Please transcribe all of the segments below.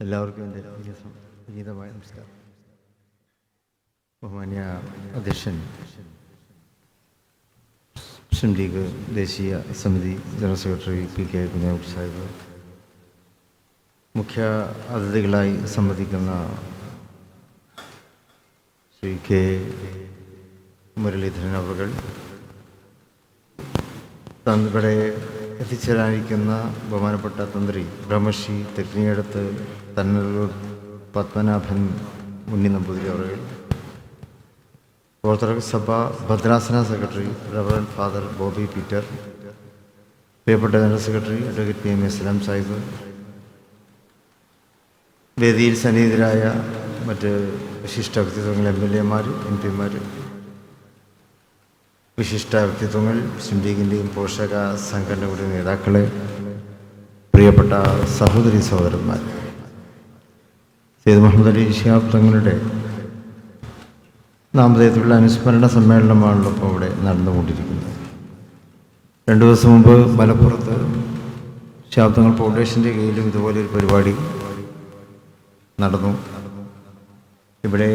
എല്ലാവർക്കും എന്റെ വിനീതമായ നമസ്കാരം. ബഹുമാന്യ അധ്യക്ഷൻ മുസ്ലിം ലീഗ് ദേശീയ സമിതി general secretary P K Kunhalikutty Sahib മുഖ്യ അതിഥികളായി സംബന്ധിക്കുന്ന ശ്രീ കെ മുരളീധരൻ അവർ ഇവിടെ എത്തിച്ചേരാനിരിക്കുന്ന ബഹുമാനപ്പെട്ട തന്ത്രി ബ്രഹ്മശ്രീ തെക്കിനിയടത്ത് തന്നൂർ പത്മനാഭൻ ഉണ്ണി നമ്പൂതിരി അവർ ഓർത്തഡോക്സ് സഭ ഭദ്രാസന secretary reverend father Bobby Peter പ്രിയപ്പെട്ട general secretary advocate P M A Salam Sahib വേദിയിൽ സന്നിഹിതരായ മറ്റ് വിശിഷ്ട വ്യക്തിത്വങ്ങൾ എം എൽ എമാർ എം പിമാർ വിശിഷ്ട വ്യക്തിത്വങ്ങൾ മുസ്ലിം ലീഗിന്റെയും പോഷക സംഘടനകളുടെ നേതാക്കളെ പ്രിയപ്പെട്ട സഹോദരി സഹോദരന്മാർ സെയ്ദ് മുഹമ്മദ് അലി ഷിഹാബ് തങ്ങളുടെ നാമധേയത്തിലുള്ള അനുസ്മരണ സമ്മേളനമാണല്ലോ ഇപ്പോൾ ഇവിടെ നടന്നുകൊണ്ടിരിക്കുന്നത്. രണ്ടു ദിവസം മുമ്പ് മലപ്പുറത്ത് ഷിഹാബ് തങ്ങൾ ഫൗണ്ടേഷന്റെ കീഴിലും ഇതുപോലൊരു പരിപാടി നടന്നു. ഇവിടെ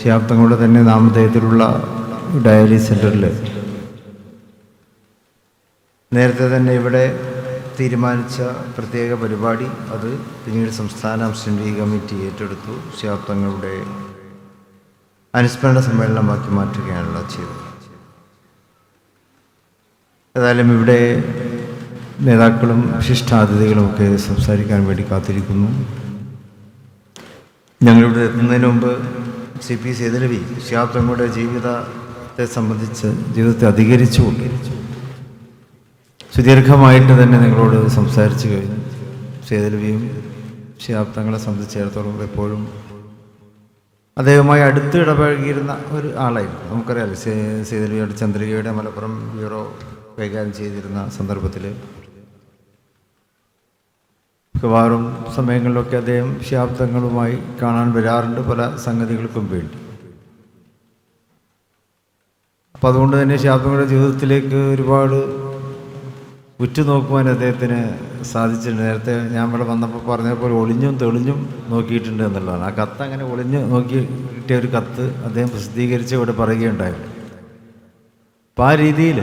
ഷിഹാബ് തങ്ങളുടെ തന്നെ നാമധേയത്തിലുള്ള ഡയാലിസ് സെന്ററിൽ നേരത്തെ തന്നെ ഇവിടെ തീരുമാനിച്ച പ്രത്യേക പരിപാടി അത് പിന്നീട് സംസ്ഥാന മുസ്ലിം ലീഗ് കമ്മിറ്റി ഏറ്റെടുത്തു. ഷിഹാബ് തങ്ങളുടെ അനുസ്മരണ സമ്മേളനമാക്കി മാറ്റുകയാണല്ലോ ചെയ്തത്. ഏതായാലും ഇവിടെ നേതാക്കളും വിശിഷ്ടാതിഥികളും ഒക്കെ സംസാരിക്കാൻ വേണ്ടി കാത്തിരിക്കുന്നു. ഞങ്ങളിവിടെ എത്തുന്നതിന് മുമ്പ് സി പി സേതലവി ഷിഹാബ് ജീവിതത്തെ സംബന്ധിച്ച് ജീവിതത്തെ അധികരിച്ചുകൊണ്ട് സുദീർഘമായിട്ട് തന്നെ നിങ്ങളോട് സംസാരിച്ചു കഴിഞ്ഞു. സേതലവിയും ഷിഹാബ് തങ്ങളെ സംബന്ധിച്ചിടത്തോളം എപ്പോഴും അദ്ദേഹവുമായി അടുത്ത് ഇടപഴകിയിരുന്ന ഒരു ആളായിരുന്നു. നമുക്കറിയാമല്ലോ സേ സേതലവിയുടെ ചന്ദ്രികയുടെ മലപ്പുറം ബ്യൂറോ കൈകാര്യം ചെയ്തിരുന്ന സന്ദർഭത്തിൽ മിക്കവാറും സമയങ്ങളിലൊക്കെ അദ്ദേഹം ശാബ്ദങ്ങളുമായി കാണാൻ വരാറുണ്ട് പല സംഗതികൾക്കും വേണ്ടി. അപ്പം അതുകൊണ്ട് തന്നെ ശാബ്ദങ്ങളുടെ ജീവിതത്തിലേക്ക് ഒരുപാട് ഉറ്റുനോക്കുവാൻ അദ്ദേഹത്തിന് സാധിച്ചിട്ടുണ്ട്. നേരത്തെ ഞാൻ ഇവിടെ വന്നപ്പോൾ പറഞ്ഞ പോലെ ഒളിഞ്ഞും തെളിഞ്ഞും നോക്കിയിട്ടുണ്ട് എന്നുള്ളതാണ്. ആ കത്ത് അങ്ങനെ ഒളിഞ്ഞ് നോക്കി കിട്ടിയ ഒരു കത്ത് അദ്ദേഹം പ്രസിദ്ധീകരിച്ച് ഇവിടെ പറയുകയുണ്ടായിരുന്നു അപ്പം ആ രീതിയിൽ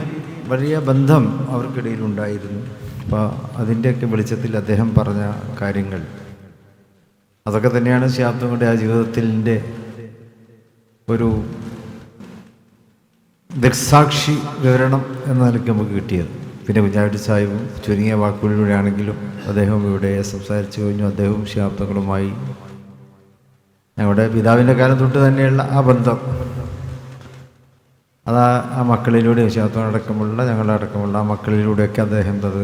വലിയ ബന്ധം അവർക്കിടയിൽ ഉണ്ടായിരുന്നു. അപ്പോൾ അതിന്റെയൊക്കെ വെളിച്ചത്തിൽ അദ്ദേഹം പറഞ്ഞ കാര്യങ്ങൾ. അതൊക്കെ തന്നെയാണ് ശാബ്ദങ്ങളുടെ ആ ജീവിതത്തിന്റെ ഒരു ദൃക്സാക്ഷി വിവരണം എന്ന നിലയ്ക്ക് നമുക്ക് കിട്ടിയത്. പിന്നെ കുഞ്ഞാട്ടി സാഹിബും ചുരുങ്ങിയ വാക്കുകളിലൂടെയാണെങ്കിലും അദ്ദേഹം ഇവിടെ സംസാരിച്ചു കഴിഞ്ഞു. അദ്ദേഹവും ശാബ്ദങ്ങളുമായി ഞങ്ങളുടെ പിതാവിന്റെ കാലം തൊട്ട് തന്നെയുള്ള ആ ബന്ധം. അത് ആ മക്കളിലൂടെ ശാസ്ത്രമടക്കമുള്ള ഞങ്ങളടക്കമുള്ള ആ മക്കളിലൂടെയൊക്കെ അദ്ദേഹം അത്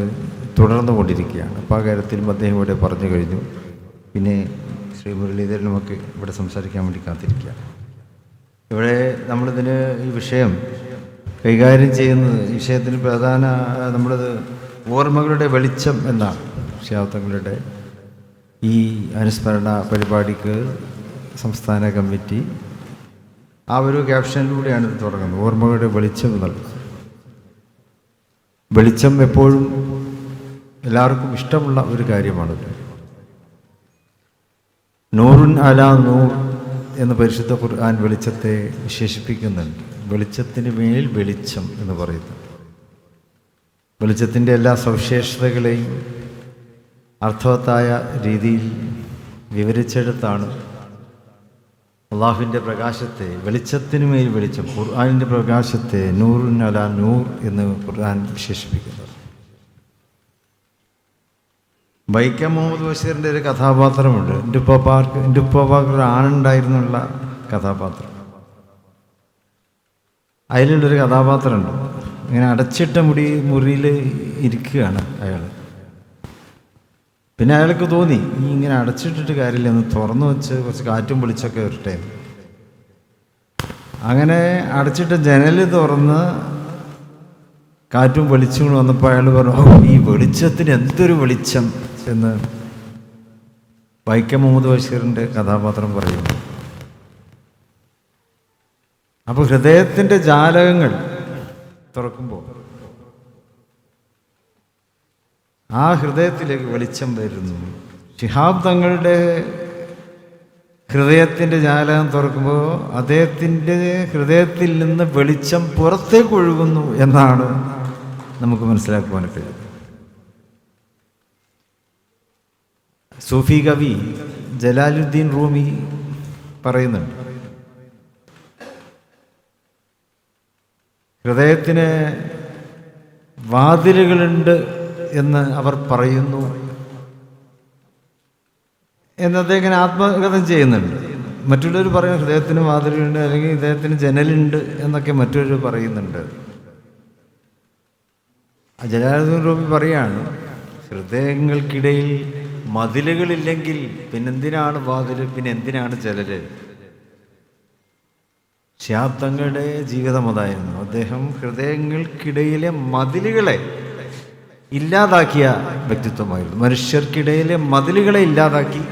തുടർന്നു കൊണ്ടിരിക്കുകയാണ്. അപ്പോൾ ആ കാര്യത്തിലും അദ്ദേഹം ഇവിടെ പറഞ്ഞു കഴിഞ്ഞു. പിന്നെ ശ്രീ മുരളീധരനുമൊക്കെ ഇവിടെ സംസാരിക്കാൻ വേണ്ടി കാത്തിരിക്കുകയാണ്. ഇവിടെ നമ്മളിതിന് ഈ വിഷയം കൈകാര്യം ചെയ്യുന്നത് വിഷയത്തിന് പ്രധാന നമ്മളത് ഓർമ്മകളുടെ വെളിച്ചം എന്നാണ്. ശാബ്ദങ്ങളുടെ ഈ അനുസ്മരണ പരിപാടിക്ക് സംസ്ഥാന കമ്മിറ്റി ആ ഒരു ക്യാപ്ഷനിലൂടെയാണ് ഇത് തുടങ്ങുന്നത്. ഓർമ്മകളുടെ വെളിച്ചം എന്നുള്ളത് വെളിച്ചം എപ്പോഴും എല്ലാവർക്കും ഇഷ്ടമുള്ള ഒരു കാര്യമാണ് നൂറുൻ അല നൂർ എന്ന് പരിശുദ്ധ ഖുർആൻ വെളിച്ചത്തെ വിശേഷിപ്പിക്കുന്നുണ്ട്. വെളിച്ചത്തിന് മേൽ വെളിച്ചം എന്ന് പറയുന്നു. വെളിച്ചത്തിന്റെ എല്ലാ സവിശേഷതകളെയും അർത്ഥവത്തായ രീതിയിൽ വിവരിച്ചെടുത്താണ് അള്ളാഹുവിന്റെ പ്രകാശത്തെ വെളിച്ചത്തിന് മേൽ വെളിച്ചം ഖുർആാനിന്റെ പ്രകാശത്തെ നൂറുൻ അല നൂർ എന്ന് ഖുർആൻ വിശേഷിപ്പിക്കുന്നത്. വൈക്കം മുഹമ്മദ് ബഷീറിന്റെ ഒരു കഥാപാത്രമുണ്ട്. എന്റെ ഉപ്പാർക്ക് എന്റെ ഉപ്പാർക്ക് ഒരു ആണുണ്ടായിരുന്നുള്ള കഥാപാത്രം. അതിലുള്ളൊരു കഥാപാത്രമുണ്ട്. ഇങ്ങനെ അടച്ചിട്ട മുടി മുറിയിൽ ഇരിക്കുകയാണ് അയാൾ. പിന്നെ അയാൾക്ക് തോന്നി ഈ ഇങ്ങനെ അടച്ചിട്ടിട്ട് കാര്യമില്ല ഒന്ന് തുറന്നു വെച്ച് കുറച്ച് കാറ്റും പൊളിച്ചൊക്കെ വരട്ടെ. അങ്ങനെ അടച്ചിട്ട ജനൽ തുറന്ന് കാറ്റും വെളിച്ചും കൂടെ വന്നപ്പോൾ അയാൾ പറഞ്ഞു "ഓ, ഈ വെളിച്ചത്തിന് എന്തൊരു വെളിച്ചം? എന്ന് വൈക്കം മുഹമ്മദ് ബഷീറിന്റെ കഥാപാത്രം പറയുന്നു. അപ്പോൾ ഹൃദയത്തിന്റെ ജാലകങ്ങൾ തുറക്കുമ്പോൾ ആ ഹൃദയത്തിലേക്ക് വെളിച്ചം വരുന്നു. ഷിഹാബ് തങ്ങളുടെ ഹൃദയത്തിന്റെ ജാലകം തുറക്കുമ്പോൾ അദ്ദേഹത്തിന്റെ ഹൃദയത്തിൽ നിന്ന് വെളിച്ചം പുറത്തേക്ക് ഒഴുകുന്നു എന്നാണ് നമുക്ക് മനസ്സിലാക്കുവാൻ കഴിയുന്നത്. സൂഫി കവി ജലാലുദ്ദീൻ റൂമി പറയുന്നുണ്ട് ഹൃദയത്തിന് വാതിലുകളുണ്ട് എന്ന് അവർ പറയുന്നു. എന്നതെങ്ങനെ ആത്മകഥം ചെയ്യുന്നുണ്ട്. മറ്റുള്ളവർ പറയും ഹൃദയത്തിന് വാതിലുണ്ട് അല്ലെങ്കിൽ ഹൃദയത്തിന് ജനലുണ്ട് എന്നൊക്കെ മറ്റൊരു പറയുന്നുണ്ട്. ജലാലുദ്ദീൻ പറയാണ് ഹൃദയങ്ങൾക്കിടയിൽ മതിലുകളില്ലെങ്കിൽ പിന്നെന്തിനാണ് വാതിൽ പിന്നെ എന്തിനാണ് ശാബ്ദങ്ങളുടെ ജീവിതം അതായിരുന്നു അദ്ദേഹം ഹൃദയങ്ങൾക്കിടയിലെ മതിലുകളെ ഇല്ലാതാക്കിയ വ്യക്തിത്വമായിരുന്നു. മനുഷ്യർക്കിടയിലെ മതിലുകളെ ഇല്ലാതാക്കി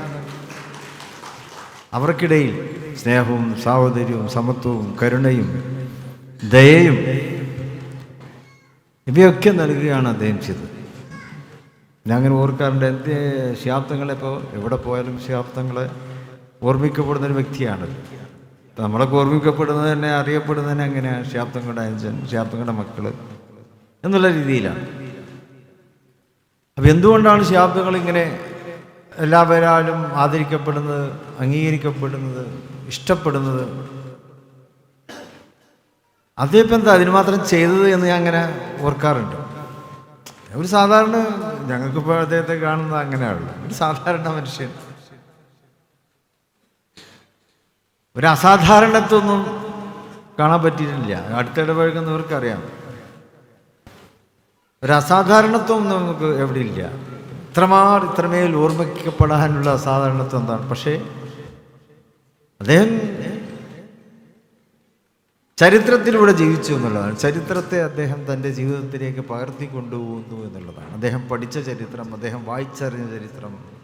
അവർക്കിടയിൽ സ്നേഹവും സാഹോദര്യവും സമത്വവും കരുണയും ദയയും ഇവയൊക്കെ നൽകുകയാണ് അദ്ദേഹം ചെയ്തത്. ഞാൻ അങ്ങനെ ഓർക്കാറുണ്ട് എന്ത് ശാബ്ദങ്ങളെ ഇപ്പോൾ എവിടെ പോയാലും ശാബ്ദങ്ങളെ ഓർമ്മിക്കപ്പെടുന്ന ഒരു നമ്മളൊക്കെ ഓർമ്മിക്കപ്പെടുന്നത് തന്നെ അറിയപ്പെടുന്നത് തന്നെ അങ്ങനെയാണ് ശാബ്ദങ്ങളുടെ അഞ്ചൻ ശാബ്ദങ്ങളുടെ മക്കൾ എന്നുള്ള രീതിയിലാണ്. അപ്പം എന്തുകൊണ്ടാണ് ശാബ്ദങ്ങൾ ഇങ്ങനെ എല്ലാവരാലും ആദരിക്കപ്പെടുന്നത് അംഗീകരിക്കപ്പെടുന്നത് ഇഷ്ടപ്പെടുന്നത്? അദ്ദേഹം എന്താ? അതിന് മാത്രം ചെയ്തത് എന്ന് ഞാൻ അങ്ങനെ ഓർക്കാറുണ്ട്. ഒരു സാധാരണ ഞങ്ങൾക്കിപ്പോൾ അദ്ദേഹത്തെ കാണുന്നത് അങ്ങനെയാണല്ലോ. ഒരു സാധാരണ മനുഷ്യൻ. ഒരു അസാധാരണത്വമൊന്നും കാണാൻ പറ്റിയിട്ടില്ല. അടുത്തിടപഴകുന്നവർക്കറിയാം ഒരു അസാധാരണത്വം നമുക്ക് എവിടെ ഇല്ല. ഇത്രമാർ ഇത്രമേൽ ഓർമ്മിക്കപ്പെടാനുള്ള അസാധാരണത്വം എന്താണ്? പക്ഷേ അദ്ദേഹം ചരിത്രത്തിലൂടെ ജീവിച്ചു എന്നുള്ളതാണ്. ചരിത്രത്തെ അദ്ദേഹം തന്റെ ജീവിതത്തിലേക്ക് പകർത്തി കൊണ്ടുപോകുന്നു എന്നുള്ളതാണ്. അദ്ദേഹം പഠിച്ച ചരിത്രം അദ്ദേഹം വായിച്ചറിഞ്ഞ ചരിത്രം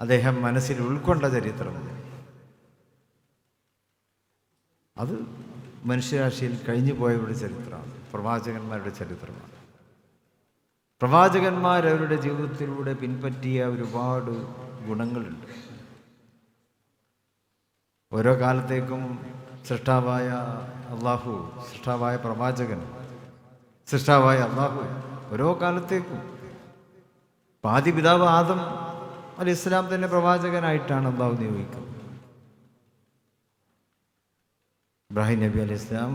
അദ്ദേഹം മനസ്സിൽ ഉൾക്കൊണ്ട ചരിത്രം. അത് മനുഷ്യരാശിയിൽ കഴിഞ്ഞു പോയവരുടെ ചരിത്രമാണ്. പ്രവാചകന്മാരുടെ ചരിത്രമാണ്. പ്രവാചകന്മാർ അവരുടെ ജീവിതത്തിലൂടെ പിൻപറ്റിയ ഒരുപാട് ഗുണങ്ങളുണ്ട്. ഓരോ കാലത്തേക്കും സൃഷ്ടാവായ അള്ളാഹു സൃഷ്ടാവായ പ്രവാചകൻ സൃഷ്ടാവായ അള്ളാഹു ഓരോ കാലത്തേക്കും. പാതി പിതാവ് ആദം അലി ഇസ്ലാം തന്നെ പ്രവാചകനായിട്ടാണ് അള്ളാഹു നിയോഗിക്കുന്നത്. ഇബ്രാഹിം നബി അലൈഹി ഇസ്ലാം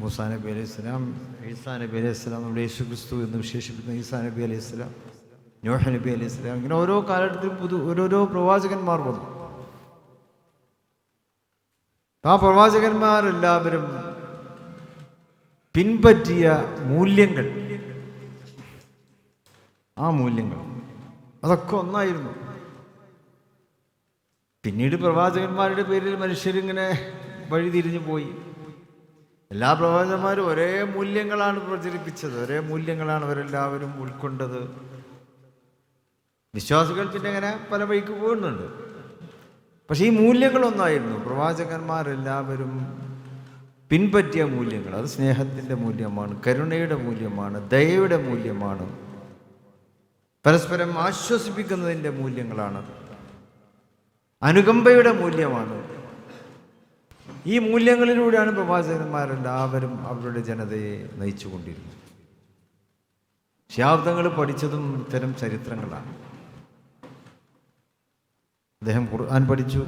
മൂസാ നബി അലൈഹി ഇസ്ലാം ഈസാ നബി അലൈഹി ഇസ്ലാം നമ്മുടെ യേശു ക്രിസ്തു എന്ന് വിശേഷിപ്പിക്കുന്ന ഈസാ നബി അലൈഹി ഇസ്ലാം നോഹ നബി അലൈഹി ഇസ്ലാം ഇങ്ങനെ ഓരോ കാലഘട്ടത്തിലും പുതു ഓരോരോ പ്രവാചകന്മാർ വന്നു. ആ പ്രവാചകന്മാരെല്ലാവരും പിൻപറ്റിയ മൂല്യങ്ങൾ ആ മൂല്യങ്ങൾ അതൊക്കെ ഒന്നായിരുന്നു. പിന്നീട് പ്രവാചകന്മാരുടെ പേരിൽ മനുഷ്യരിങ്ങനെ വഴിതിരിഞ്ഞു പോയി. എല്ലാ പ്രവാചകന്മാരും ഒരേ മൂല്യങ്ങളാണ് പ്രചരിപ്പിച്ചത്. ഒരേ മൂല്യങ്ങളാണ് അവരെല്ലാവരും ഉൾക്കൊണ്ടത്. വിശ്വാസികൾ പിന്നെ അങ്ങനെ പല വഴിക്ക് പോകുന്നുണ്ട്. പക്ഷേ ഈ മൂല്യങ്ങളൊന്നായിരുന്നു. പ്രവാചകന്മാരെല്ലാവരും പിൻപറ്റിയ മൂല്യങ്ങൾ. അത് സ്നേഹത്തിന്റെ മൂല്യമാണ് കരുണയുടെ മൂല്യമാണ് ദയയുടെ മൂല്യമാണ്. പരസ്പരം ആശ്വസിപ്പിക്കുന്നതിന്റെ മൂല്യങ്ങളാണ് അനുകമ്പയുടെ മൂല്യമാണ്. ഈ മൂല്യങ്ങളിലൂടെയാണ് പ്രവാചകന്മാരെല്ലാവരും അവരുടെ ജനതയെ നയിച്ചുകൊണ്ടിരുന്നത്. ശാബ്ദങ്ങൾ പഠിച്ചതും ഇത്തരം ചരിത്രങ്ങളാണ്. അദ്ദേഹം ഖുർആൻ പഠിച്ചു.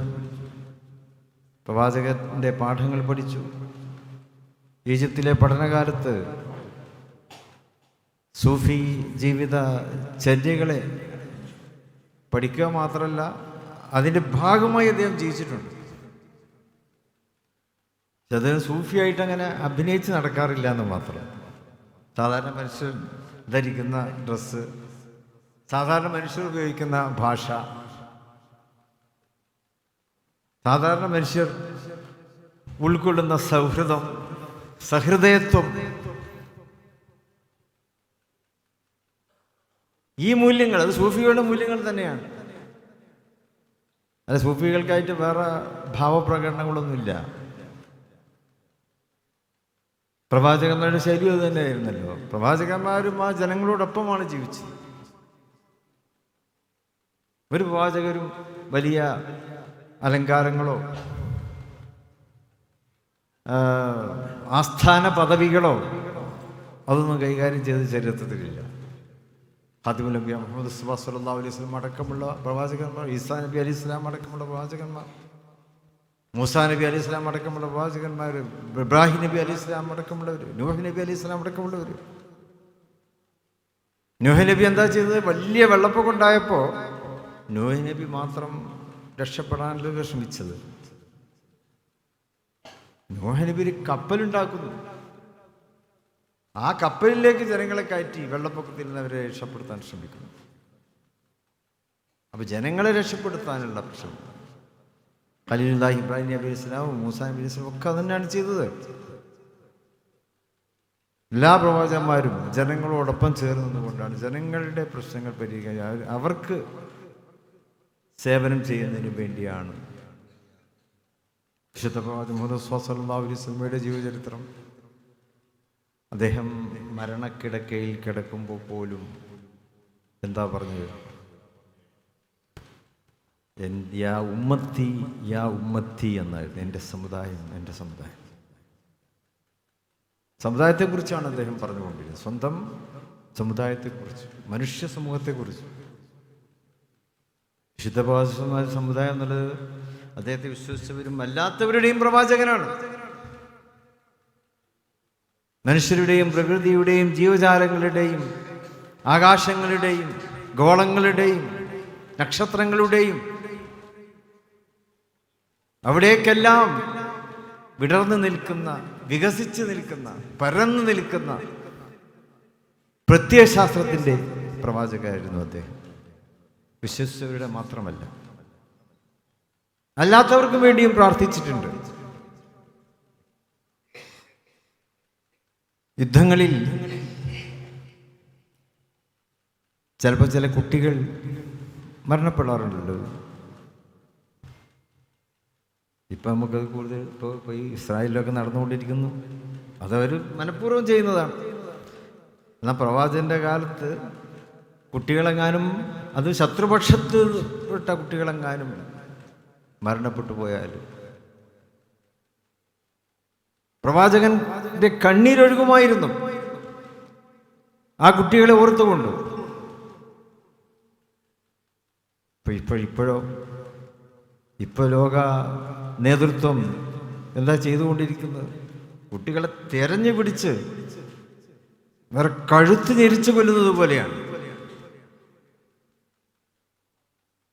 പ്രവാചകന്റെ പാഠങ്ങൾ പഠിച്ചു. ഈജിപ്തിലെ പഠനകാലത്ത് സൂഫി ജീവിത ചര്യകളെ പഠിക്കുക മാത്രമല്ല അതിന്റെ ഭാഗമായി അദ്ദേഹം ജീവിച്ചിട്ടുണ്ട്. അദ്ദേഹം സൂഫിയായിട്ട് അങ്ങനെ അഭിനയിച്ച് നടക്കാറില്ല എന്ന് മാത്രം. സാധാരണ മനുഷ്യർ ധരിക്കുന്ന ഡ്രസ്സ് സാധാരണ മനുഷ്യർ ഉപയോഗിക്കുന്ന ഭാഷ സാധാരണ മനുഷ്യർ ഉൾക്കൊള്ളുന്ന സൗഹൃദം സഹൃദയത്വം. ഈ മൂല്യങ്ങൾ അത് സൂഫികളുടെ മൂല്യങ്ങൾ തന്നെയാണ്. അല്ല സൂഫികൾക്കായിട്ട് വേറെ ഭാവപ്രകടനങ്ങളൊന്നുമില്ല. പ്രവാചകന്മാരുടെ ശൈലി അത് തന്നെയായിരുന്നല്ലോ. പ്രവാചകന്മാരും ആ ജനങ്ങളോടൊപ്പമാണ് ജീവിച്ചത്. ഒരു പ്രവാചകരും വലിയ അലങ്കാരങ്ങളോ ആസ്ഥാന പദവികളോ അതൊന്നും കൈകാര്യം ചെയ്ത് ചരിത്രത്തിലില്ല. ഹാദിമുൽ നബി മുഹമ്മദ് സുബാ സല്ലാ അലൈഹി സ്വലം അടക്കമുള്ള പ്രവാചകന്മാർ ഈസാ നബി അലി ഇസ്ലാം അടക്കമുള്ള പ്രവാചകന്മാർ മൂസാ നബി അലി ഇസ്ലാം അടക്കമുള്ള പ്രവാചകന്മാർ ഇബ്രാഹിം നബി അലി ഇസ്ലാം അടക്കമുള്ളവർ നൂഹ് നബി അലി ഇസ്ലാം അടക്കമുള്ളവർ നൂഹ് നബി എന്താ ചെയ്തത്? വലിയ വെള്ളപ്പൊക്കം ഉണ്ടായപ്പോൾ നൂഹ് നബി മാത്രം രക്ഷപ്പെടാനല്ലോ ശ്രമിച്ചത്. നൂഹ് നബി ഒരു കപ്പലുണ്ടാക്കുന്നു. ആ കപ്പലിലേക്ക് ജനങ്ങളെ കയറ്റി വെള്ളപ്പൊക്കത്തിൽ നിന്ന് അവരെ രക്ഷപ്പെടുത്താൻ ശ്രമിക്കുന്നു. അപ്പൊ ജനങ്ങളെ രക്ഷപ്പെടുത്താനുള്ള പ്രശ്നം. ഖലീലുല്ലാഹി ഇബ്രാഹിം നബി ഇസ്ലാമും മൂസാ നബി ഇസ്ലാമും ഒക്കെ അതന്നെയാണ് ചെയ്തത്. എല്ലാ പ്രവാചകന്മാരും ജനങ്ങളോടൊപ്പം ചേർന്ന് നിന്നുകൊണ്ടാണ് ജനങ്ങളുടെ പ്രശ്നങ്ങൾ പരിഹരിക്കാൻ അവർക്ക് സേവനം ചെയ്യുന്നതിന് വേണ്ടിയാണ്. വിശുദ്ധ പ്രവാചകൻ മുഹമ്മദ് സ്വസല്ലാ അലൈഹി സ്വലമയുടെ ജീവചരിത്രം അദ്ദേഹം മരണക്കിടക്കയിൽ കിടക്കുമ്പോൾ പോലും എന്താ പറഞ്ഞത്? യാ ഉമ്മത്തി യാ ഉമ്മത്തി എന്നായിരുന്നു എന്റെ സമുദായം എന്റെ സമുദായം. സമുദായത്തെക്കുറിച്ചാണ് അദ്ദേഹം പറഞ്ഞുകൊണ്ടിരുന്നത്. സ്വന്തം സമുദായത്തെക്കുറിച്ച് മനുഷ്യ സമൂഹത്തെക്കുറിച്ച്. വിശുദ്ധ സമുദായം എന്നുള്ളത് അദ്ദേഹത്തെ വിശ്വസിച്ചവരും അല്ലാത്തവരുടെയും പ്രവാചകനാണ്. മനുഷ്യരുടെയും പ്രകൃതിയുടെയും ജീവജാലങ്ങളുടെയും ആകാശങ്ങളുടെയും ഗോളങ്ങളുടെയും നക്ഷത്രങ്ങളുടെയും അവിടേക്കെല്ലാം വിടർന്നു നിൽക്കുന്ന വികസിച്ചു നിൽക്കുന്ന പരന്നു നിൽക്കുന്ന പ്രത്യയശാസ്ത്രത്തിന്റെ പ്രവാചകരായിരുന്നു അദ്ദേഹം. വിശ്വസിച്ചവരുടെ മാത്രമല്ല. അല്ലാത്തവർക്കും വേണ്ടിയും പ്രാർത്ഥിച്ചിട്ടുണ്ട്. യുദ്ധങ്ങളിൽ ചിലപ്പോൾ ചില കുട്ടികൾ മരണപ്പെടാറുണ്ടല്ലോ. ഇപ്പം നമുക്കത് കൂടുതൽ ഇപ്പോൾ ഇപ്പോൾ ഈ ഇസ്രായേലിലൊക്കെ നടന്നുകൊണ്ടിരിക്കുന്നു. അതവർ മനഃപൂർവം ചെയ്യുന്നതാണ്. എന്നാൽ പ്രവാചന്റെ കാലത്ത് കുട്ടികളെങ്ങാനും അത് ശത്രുപക്ഷത്ത് പെട്ട കുട്ടികളെങ്ങാനും മരണപ്പെട്ടു പോയാൽ പ്രവാചകന്റെ കണ്ണീരൊഴുകുമായിരുന്നു. ആ കുട്ടികളെ ഓർത്തുകൊണ്ട്. ഇപ്പൊ ഇപ്പോഴിപ്പോഴോ ഇപ്പോൾ ലോക നേതൃത്വം എന്താ ചെയ്തുകൊണ്ടിരിക്കുന്നത്? കുട്ടികളെ തെരഞ്ഞു പിടിച്ച് വേറെ കഴുത്ത് ഞെരിച്ചു കൊല്ലുന്നത് പോലെയാണ്.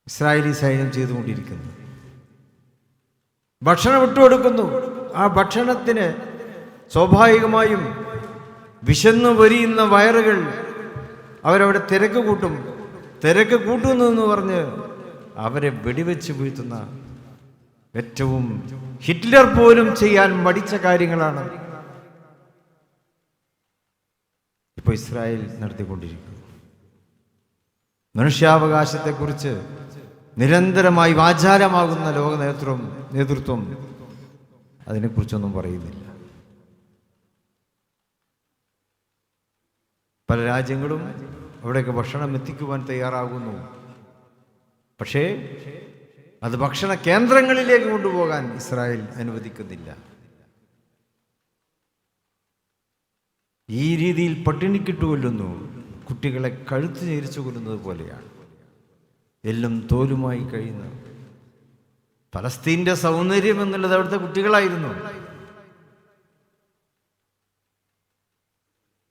ഇസ്രായേലി സൈന്യം ചെയ്തുകൊണ്ടിരിക്കുന്നത്. ഭക്ഷണം വിട്ടുകൊടുക്കുന്നു ആ ഭക്ഷണത്തിന് സ്വാഭാവികമായും വിശന്നു വരിയുന്ന വയറുകൾ അവരവിടെ തിരക്ക് കൂട്ടും. തിരക്ക് കൂട്ടുന്നതെന്ന് പറഞ്ഞ് അവരെ വെടിവെച്ച് വീഴ്ത്തുന്ന ഏറ്റവും ഹിറ്റ്ലർ പോലും ചെയ്യാൻ മടിച്ച കാര്യങ്ങളാണ് ഇപ്പോൾ ഇസ്രായേൽ നടത്തിക്കൊണ്ടിരിക്കുന്നത്. മനുഷ്യാവകാശത്തെക്കുറിച്ച് നിരന്തരമായി വാചാരമാകുന്ന ലോക നേതൃത്വം നേതൃത്വം അതിനെക്കുറിച്ചൊന്നും പറയുന്നില്ല. പല രാജ്യങ്ങളും അവിടെയൊക്കെ ഭക്ഷണം എത്തിക്കുവാൻ തയ്യാറാകുന്നു. പക്ഷേ അത് ഭക്ഷണ കേന്ദ്രങ്ങളിലേക്ക് കൊണ്ടുപോകാൻ ഇസ്രായേൽ അനുവദിക്കുന്നില്ല. ഈ രീതിയിൽ പട്ടിണിക്കിട്ട് കൊല്ലുന്നു കുട്ടികളെ കഴുത്ത് ഞെരിച്ചു കൊല്ലുന്നത് പോലെയാണ്. എല്ലും തോലുമായി കഴിയുന്ന ഫലസ്തീന്റെ സൗന്ദര്യം എന്നുള്ളത് അവിടുത്തെ കുട്ടികളായിരുന്നു.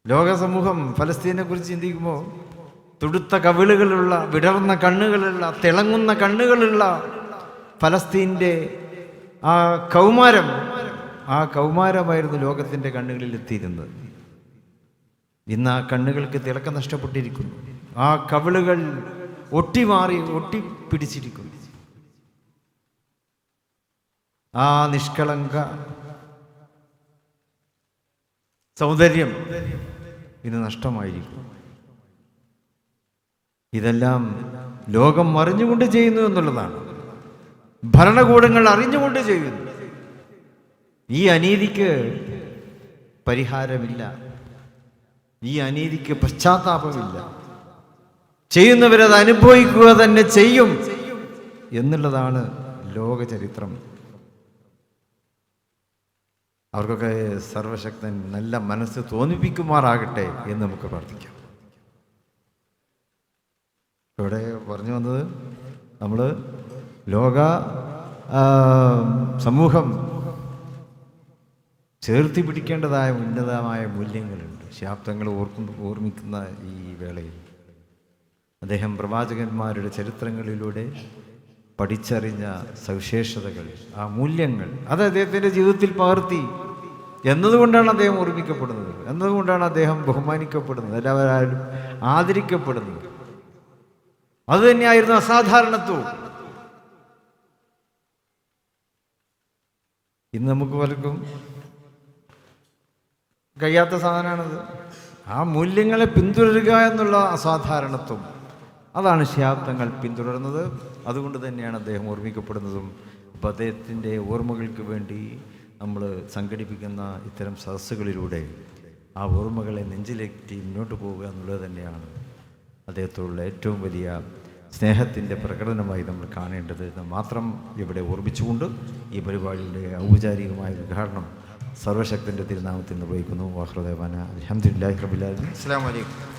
ലോകസമൂഹം ഫലസ്തീനെ കുറിച്ച് ചിന്തിക്കുമ്പോൾ തുടുത്ത കവിളുകളുള്ള വിടർന്ന കണ്ണുകളുള്ള തിളങ്ങുന്ന കണ്ണുകളുള്ള ഫലസ്തീന്റെ ആ കൗമാരം ആ കൗമാരമായിരുന്നു ലോകത്തിന്റെ കണ്ണുകളിൽ എത്തിയിരുന്നത്. ഇന്ന് ആ കണ്ണുകൾക്ക് തിളക്കം നഷ്ടപ്പെട്ടിരിക്കുന്നു. ആ കവിളുകൾ ഒട്ടിമാറി ഒട്ടിപ്പിടിച്ചിരിക്കുന്നു. ആ നിഷ്കളങ്ക. സൗന്ദര്യം ഇന്ന് നഷ്ടമായിരിക്കും. ഇതെല്ലാം ലോകം അറിഞ്ഞുകൊണ്ട് ചെയ്യുന്നു എന്നുള്ളതാണ്. ഭരണകൂടങ്ങൾ അറിഞ്ഞുകൊണ്ട് ചെയ്യുന്നു. ഈ അനീതിക്ക് പരിഹാരമില്ല. ഈ അനീതിക്ക് പശ്ചാത്താപമില്ല. ചെയ്യുന്നവരത് അനുഭവിക്കുക തന്നെ ചെയ്യും എന്നുള്ളതാണ് ലോക ചരിത്രം അവർക്കൊക്കെ സർവശക്തൻ നല്ല മനസ്സ് തോന്നിപ്പിക്കുമാറാകട്ടെ എന്ന് നമുക്ക് പ്രാർത്ഥിക്കാം. ഇവിടെ പറഞ്ഞു വന്നത് നമ്മൾ ലോക സമൂഹം ചേർത്തി പിടിക്കേണ്ടതായ ഉന്നതമായ മൂല്യങ്ങളുണ്ട്. ശാബ്ദങ്ങൾ ഓർക്കുന്ന ഓർമ്മിക്കുന്ന ഈ വേളയിൽ. അദ്ദേഹം പ്രവാചകന്മാരുടെ ചരിത്രങ്ങളിലൂടെ പഠിച്ചറിഞ്ഞ സവിശേഷതകൾ ആ മൂല്യങ്ങൾ അത് അദ്ദേഹത്തിന്റെ ജീവിതത്തിൽ പകർത്തി. എന്നതുകൊണ്ടാണ് അദ്ദേഹം ഓർമ്മിക്കപ്പെടുന്നത്. എന്നതുകൊണ്ടാണ് അദ്ദേഹം ബഹുമാനിക്കപ്പെടുന്നത്. എല്ലാവരും ആദരിക്കപ്പെടുന്നത്. അത് തന്നെയായിരുന്നു അസാധാരണത്വം. ഇന്ന് നമുക്ക് പലർക്കും കഴിയാത്ത സാധനമാണത്. ആ മൂല്യങ്ങളെ പിന്തുടരുക എന്നുള്ള അസാധാരണത്വം. അതാണ് ശാബ്ദങ്ങൾ പിന്തുടർന്നത് അതുകൊണ്ട് തന്നെയാണ് അദ്ദേഹം ഓർമ്മിക്കപ്പെടുന്നതും. അപ്പോൾ അദ്ദേഹത്തിന്റെ ഓർമ്മകൾക്ക് വേണ്ടി നമ്മൾ സംഘടിപ്പിക്കുന്ന ഇത്തരം സദസ്സുകളിലൂടെ ആ ഓർമ്മകളെ നെഞ്ചിലേറ്റി മുന്നോട്ട് പോവുക എന്നുള്ളത് തന്നെയാണ് അദ്ദേഹത്തോടുള്ള ഏറ്റവും വലിയ സ്നേഹത്തിന്റെ പ്രകടനമായി നമ്മൾ കാണേണ്ടത് മാത്രം ഇവിടെ ഓർമ്മിച്ചുകൊണ്ട് ഈ പരിപാടിയുടെ ഔപചാരികമായ ഉദ്ഘാടനം സർവശക്തിന്റെ തിരുനാമത്തിൽ നിർവഹിക്കുന്നു. വാഹൃദേവാന അലഹമുല്ലാഹി റബിലാലും അസ്സാം വലൈക്കും